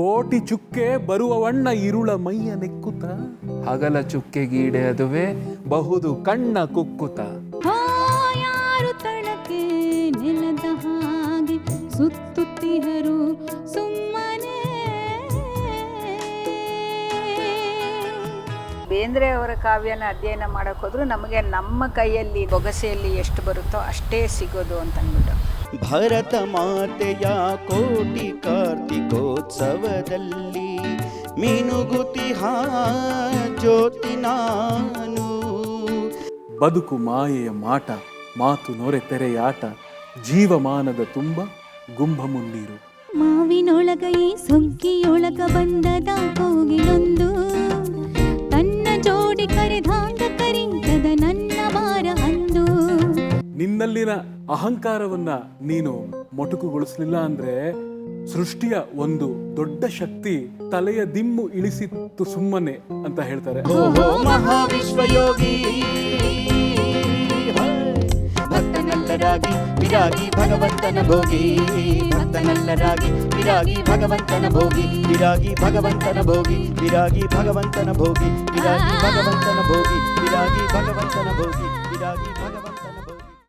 ಕೋಟಿ ಚುಕ್ಕೆ ಬರುವವಣ್ಣ ಇರುಳ ಮೈಯ ನೆಕ್ಕುತ ಹಗಲ ಚುಕ್ಕೆ ಗೀಡೆ ಅದುವೆ ಬಹುದು ಕಣ್ಣ ಕುಕ್ಕುತ ಯಾರು ತಳಕೆ ನೆಲದ ಹಾಗೆ ಸುತ್ತುತ್ತಿಹರು ಸುಮ್ಮನೆ. ಬೇಂದ್ರೆ ಅವರ ಕಾವ್ಯನ ಅಧ್ಯಯನ ಮಾಡಕ್ ಹೋದ್ರು ನಮಗೆ ನಮ್ಮ ಕೈಯಲ್ಲಿ ಬೊಗಸೆಯಲ್ಲಿ ಎಷ್ಟು ಬರುತ್ತೋ ಅಷ್ಟೇ ಸಿಗೋದು ಅಂತ ಅಂದ್ಬಿಟ್ಟು. ಭರತ ಮಾತೆಯ ಕೋಟಿ ಕಾರ್ತಿಕೋತ್ಸವದಲ್ಲಿ ಮಿನುಗುತಿಹ ಜ್ಯೋತಿ ನಾನು. ಬದುಕು ಮಾಯೆಯ ಮಾಟ ಮಾತು ನೊರೆ ತೆರೆಯಾಟ ಜೀವಮಾನದ ತುಂಬ ಗುಂಭ ಮುನ್ನೀರು. ಮಾವಿನೊಳಗ ಈ ಸುಗ್ಗಿಯೊಳಗ ಬಂದದ ಕೋಗಿಲೊಂದು ತನ್ನ ಜೋಡಿ ಕರೆದಾಂಗ ಕರೀತದ ನನ್ನ ಬಾರ ಅಂದು. ನಿನ್ನಲ್ಲಿನ ಅಹಂಕಾರವನ್ನ ನೀನು ಮೊಟಕುಗೊಳಿಸ್ಲಿಲ್ಲ ಅಂದ್ರೆ ಸೃಷ್ಟಿಯ ಒಂದು ದೊಡ್ಡ ಶಕ್ತಿ ತಲೆಯ ದಿಮ್ಮು ಇಳಿಸಿತ್ತು ಸುಮ್ಮನೆ ಅಂತ ಹೇಳ್ತಾರೆ. ಭಕ್ತನಲ್ಲರಾಗಿ ವಿರಾಗಿ ಭಗವಂತನ ಭೋಗಿ, ಭಕ್ತನಲ್ಲರಾಗಿ ವಿರಾಗಿ ಭಗವಂತನ ಭೋಗಿ, ವಿರಾಗಿ ಭಗವಂತನ ಭೋಗಿ, ವಿರಾಗಿ ಭಗವಂತನ ಭೋಗಿ, ವಿರಾಗಿ ಭಗವಂತನ ಭೋಗಿ, ವಿರಾಗಿ ಭಗವಂತನ ಭೋಗಿ, ವಿರಾಗಿ ಭಗವಂತ